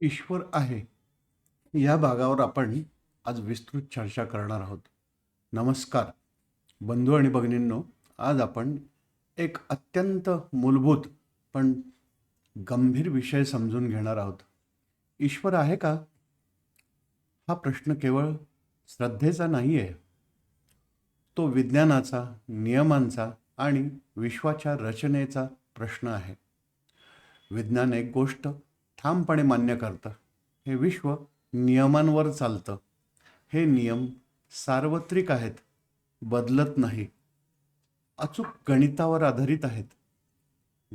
ईश्वर आहे या भागावर आपण आज विस्तृत चर्चा करणार आहोत. नमस्कार. बंधू आणि भगिनींनो आज आपण एक अत्यंत मूलभूत पण गंभीर विषय समजून घेणार आहोत. ईश्वर आहे का? हा प्रश्न केवळ श्रद्धेचा नाही आहे तो विज्ञानाचा नियमांचा आणि विश्वाच्या रचनेचा प्रश्न आहे. विज्ञान एक गोष्ट ठामपणे मान्य करतं. हे विश्व नियमांवर चालतं. हे नियम सार्वत्रिक आहेत बदलत नाही. अचूक गणितावर आधारित आहेत.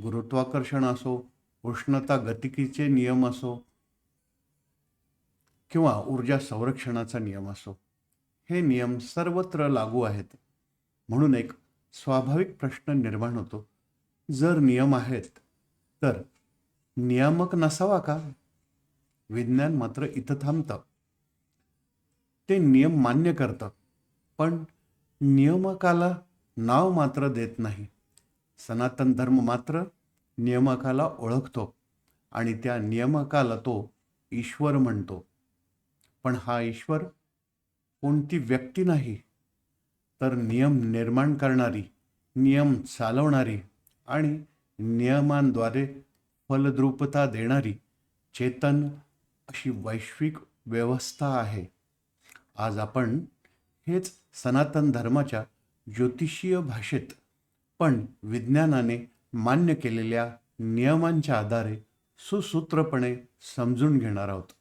गुरुत्वाकर्षण असो उष्णता गतिकीचे नियम असो किंवा ऊर्जा संरक्षणाचा नियम असो हे नियम सर्वत्र लागू आहेत. म्हणून एक स्वाभाविक प्रश्न निर्माण होतो. जर नियम आहेत तर नियामक नसावा का? विज्ञान मात्र इथं थांबतं. ते नियम मान्य करतं पण नियमकाला नाव मात्र देत नाही. सनातन धर्म मात्र नियमकाला ओळखतो आणि त्या नियमकाला तो ईश्वर म्हणतो. पण हा ईश्वर कोणती व्यक्ती नाही तर नियम निर्माण करणारी नियम चालवणारी आणि नियमांद्वारे फलद्रुपता देणारी चेतन अशी वैश्विक व्यवस्था आहे. आज आपण हेच सनातन धर्माच्या ज्योतिषीय भाषेत पण विज्ञानाने मान्य केलेल्या नियमांच्या आधारे सुसूत्रपणे समजून घेणार आहोत.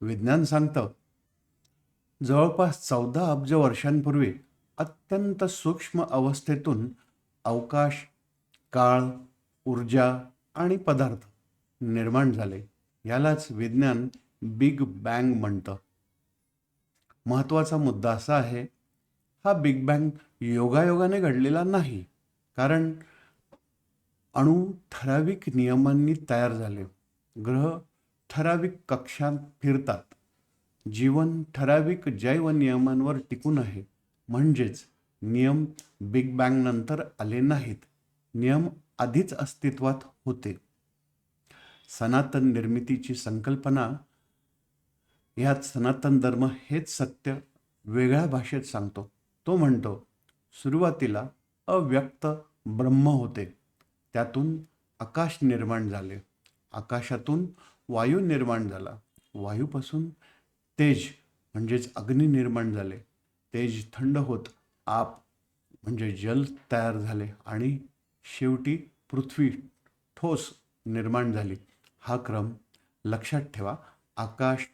विज्ञान सांगतं जवळपास चौदा अब्ज वर्षांपूर्वी अत्यंत सूक्ष्म अवस्थेतून अवकाश काळ ऊर्जा आणि पदार्थ निर्माण झाले. यालाच विज्ञान बिग बँग म्हणतं. महत्त्वाचा मुद्दा असा आहे हा बिग बँग योगायोगाने घडलेला नाही कारण अणू ठराविक नियमांनी तयार झाले. ग्रह ठराविक कक्षात फिरतात. जीवन ठराविक जैव नियमांवर टिकून आहे. म्हणजेच नियम बिग बँग नंतर आले नाहीत. नियम आधीच अस्तित्वात होते. सनातन निर्मितीची संकल्पना ह्यात सनातन धर्म हेच सत्य वेगळ्या भाषेत सांगतो. तो म्हणतो सुरुवातीला अव्यक्त ब्रह्म होते. त्यातून आकाश निर्माण झाले. आकाशातून वायू निर्माण झाला. वायूपासून तेज म्हणजेच अग्नी निर्माण झाले. तेज थंड होत आप म्हणजे जल तयार झाले आणि शेवटी पृथ्वी ठोस निर्माण झाली. हा क्रम लक्षात ठेवा. आकाश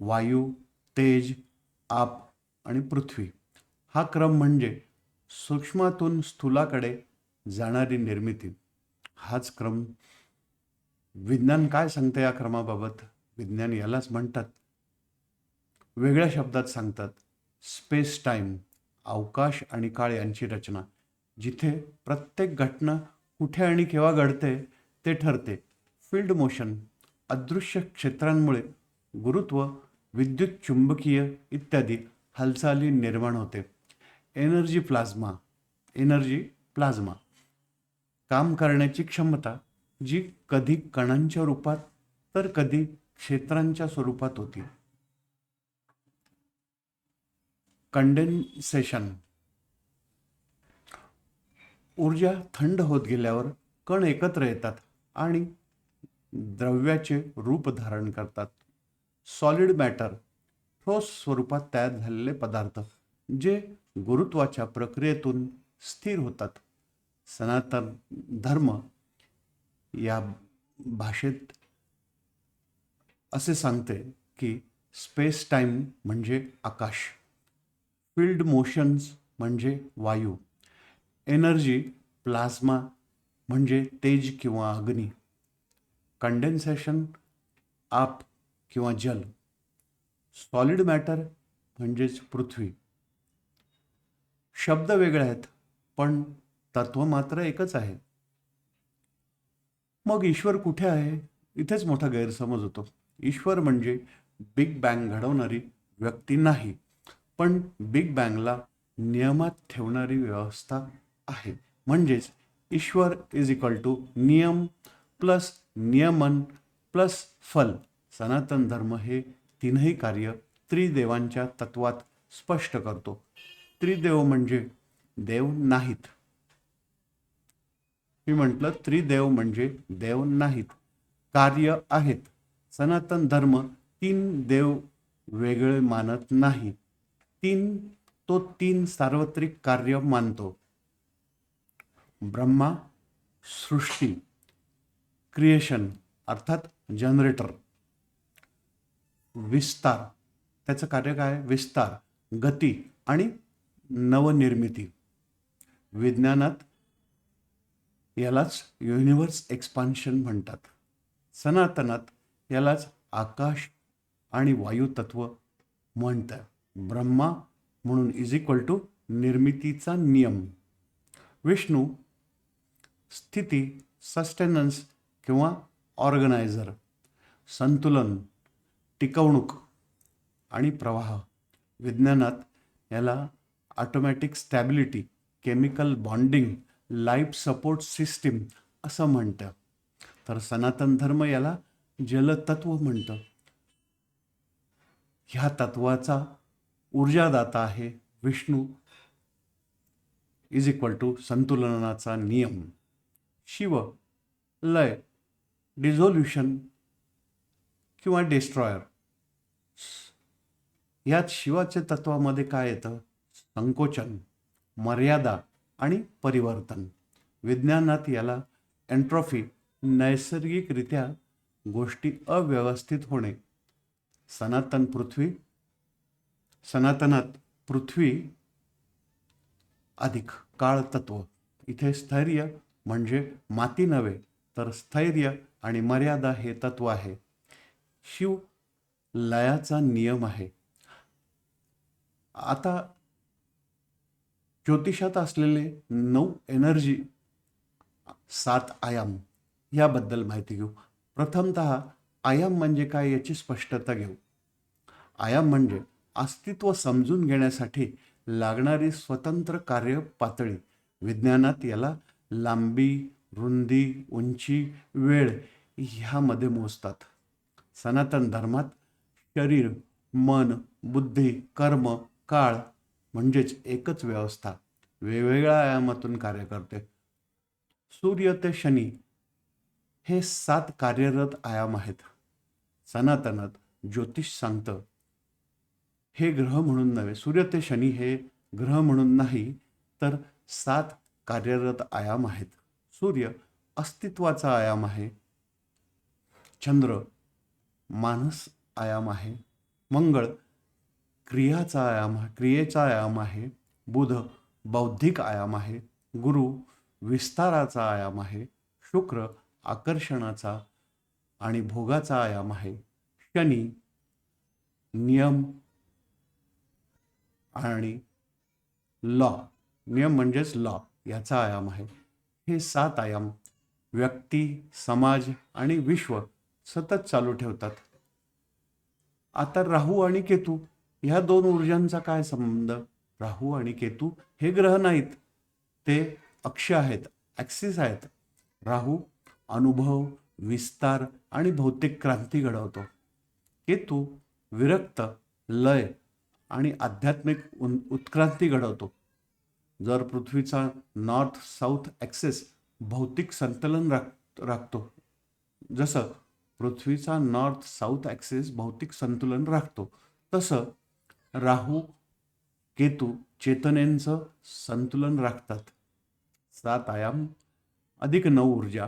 वायू तेज आप आणि पृथ्वी. हा क्रम म्हणजे सूक्ष्मातून स्थूलाकडे जाणारी निर्मिती. हाच क्रम विज्ञान काय सांगतं या क्रमाबाबत? विज्ञान यालाच म्हणतात. वेगळ्या शब्दात सांगतात स्पेस टाईम अवकाश आणि काळ यांची रचना जिथे प्रत्येक घटना कुठे आणि केव्हा घडते ते ठरते. फील्ड मोशन अदृश्य क्षेत्रांमुळे गुरुत्व विद्युत चुंबकीय इत्यादी हालचाली निर्माण होते. एनर्जी प्लाझ्मा एनर्जी प्लाझ्मा काम करण्याची क्षमता जी कधी कणांच्या रूपात तर कधी क्षेत्रांच्या स्वरूपात होती. कंडेन्सेशन ऊर्जा थंड होत गेल्यावर कण एकत्र येतात आणि द्रव्याचे रूप धारण करतात. सॉलिड मॅटर ठोस स्वरूपात तयार झालेले पदार्थ जे गुरुत्वाच्या प्रक्रियेतून स्थिर होतात. सनातन धर्म या भाषेत असे सांगते की स्पेस टाईम म्हणजे आकाश. फील्ड मोशन्स म्हणजे वायू. एनर्जी प्लाझ्मा म्हणजे तेज किंवा अग्नी. कंडेन्सेशन आप किंवा जल. सॉलिड मॅटर म्हणजेच पृथ्वी. शब्द वेगळे आहेत पण तत्व मात्र एकच आहे. मग ईश्वर कुठे आहे? इथेच मोठा गैरसमज होतो. ईश्वर म्हणजे बिग बँग घडवणारी व्यक्ती नाही पण बिग बँगला नियमात ठेवणारी व्यवस्था आहे. म्हणजेच ईश्वर इज इक्वल टू नियम प्लस नियमन प्लस फल. सनातन धर्म हे तीनही कार्य त्रिदेवांच्या तत्वात स्पष्ट करतो. त्रिदेव म्हणजे देव नाहीत. मी म्हटलं त्रिदेव म्हणजे देव नाहीत. कार्य आहेत. सनातन धर्म तीन देव वेगळे मानत नाही. तीन तो तीन सार्वत्रिक कार्य मानतो. ब्रह्मा सृष्टी क्रिएशन अर्थात जनरेटर विस्तार. त्याचं कार्य काय? विस्तार. गती आणि नवनिर्मिती. विज्ञानात यालाच युनिव्हर्स एक्सपान्शन म्हणतात. सनातनात यालाच आकाश आणि वायुतत्व म्हणतात. ब्रह्मा म्हणून इज इक्वल टू निर्मितीचा नियम. विष्णू स्थिती सस्टेनन्स किंवा ऑर्गनायझर संतुलन टिकवणूक आणि प्रवाह. विज्ञानात याला automatic stability chemical bonding life support system असं म्हणतं. तर सनातन धर्म याला जलतत्व म्हणतं. ह्या तत्वाचा ऊर्जादाता आहे विष्णू. इज इक्वल टू संतुलनाचा नियम. शिव लय डिझोल्युशन किंवा डिस्ट्रॉयर. यात शिवाच्या तत्वामध्ये काय येतं? संकोचन मर्यादा आणि परिवर्तन. विज्ञानात याला एन्ट्रॉफी नैसर्गिकरित्या गोष्टी अव्यवस्थित होणे. सनातन पृथ्वी सनातनात पृथ्वी अधिक काळ तत्व इथे स्थैर्य म्हणजे माती नव्हे तर स्थैर्य आणि मर्यादा हे तत्व आहे. शिव लयाचा नियम आहे. आता ज्योतिषात असलेले नऊ एनर्जी सात आयाम याबद्दल माहिती घेऊ. प्रथमत आयाम म्हणजे काय याची स्पष्टता घेऊ. आयाम म्हणजे अस्तित्व समजून घेण्यासाठी लागणारी स्वतंत्र कार्य पातळी. विज्ञानात याला लांबी रुंदी उंची वेळ ह्यामध्ये मोजतात. सनातन धर्मात शरीर मन बुद्धी कर्म काळ म्हणजेच एकच व्यवस्था. वेगवेगळ्या आयामातून कार्य करते. सूर्य ते शनी हे सात कार्यरत आयाम आहेत. सनातनात ज्योतिष सांगतं हे ग्रह म्हणून नव्हे सूर्य ते शनी हे ग्रह म्हणून नाही तर सात कार्यरत आयाम आहेत. सूर्य अस्तित्वाचा आयाम आहे. चंद्र मानस आयाम आहे. मंगळ क्रियाचा आयाम क्रियेचा आयाम आहे. बुध बौद्धिक आयाम आहे. गुरु विस्ताराचा आयाम आहे. शुक्र आकर्षणाचा आणि भोगाचा आयाम आहे. शनी नियम आणि लॉ. नियम म्हणजेच लॉ. याचा आयाम आहे. हे सात आयाम व्यक्ती समाज आणि विश्व सतत चालू ठेवतात. आता राहू आणि केतू ह्या दोन ऊर्जांचा काय संबंध? राहू आणि केतू हे ग्रह नाहीत. ते अक्ष आहेत ॲक्सिस आहेत. राहू अनुभव विस्तार आणि भौतिक क्रांती घडवतो. केतू विरक्त लय आणि आध्यात्मिक उन उत्क्रांती घडवतो. जर पृथ्वीचा नॉर्थ साऊथ ॲक्सेस भौतिक संतुलन राख राखतो. जसं पृथ्वीचा नॉर्थ साऊथ ॲक्सेस भौतिक संतुलन राखतो तसं राहू केतू चेतनेचं संतुलन राखतात. सात आयाम अधिक नऊ ऊर्जा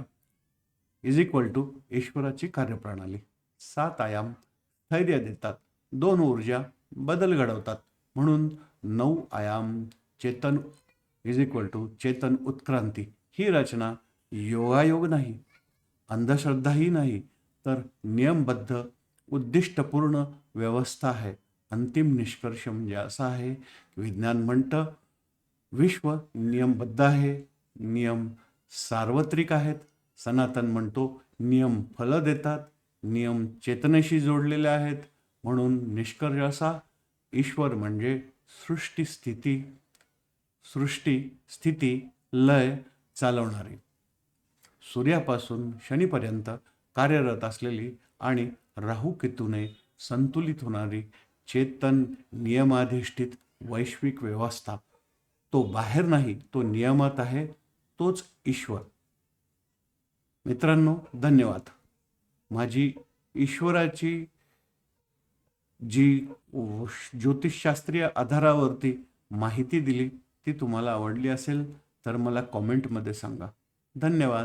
इज इक्वल टू ईश्वराची कार्यप्रणाली. सात आयाम स्थैर्य देतात. दोन ऊर्जा बदल घडवतात. म्हणून नऊ आयाम चेतन इज इक्वल टू चेतन उत्क्रांती. ही रचना योगायोग नाही अंधश्रद्धाही नाही तर नियमबद्ध उद्दिष्टपूर्ण व्यवस्था आहे. अंतिम निष्कर्ष म्हणजे असा आहे की विज्ञान म्हणतं विश्व नियमबद्ध आहे नियम सार्वत्रिक आहेत. सनातन म्हणतो नियम फलं देतात नियम चेतनेशी जोडलेले आहेत. म्हणून निष्कर्ष असा ईश्वर म्हणजे सृष्टी स्थिती. सृष्टी स्थिती लय चालवणारी. सूर्यापासून शनीपर्यंत कार्यरत असलेली आणि राहू केतूने संतुलित होणारी चेतन नियमाधिष्ठित वैश्विक व्यवस्था. तो बाहेर नाही तो नियमात आहे तोच ईश्वर. मित्रांनो धन्यवाद. माझी ईश्वराची जी ज्योतिषशास्त्रीय आधारावरती माहिती दिली ती तुम्हाला आवडली असेल तर मला कॉमेंटमध्ये सांगा. धन्यवाद.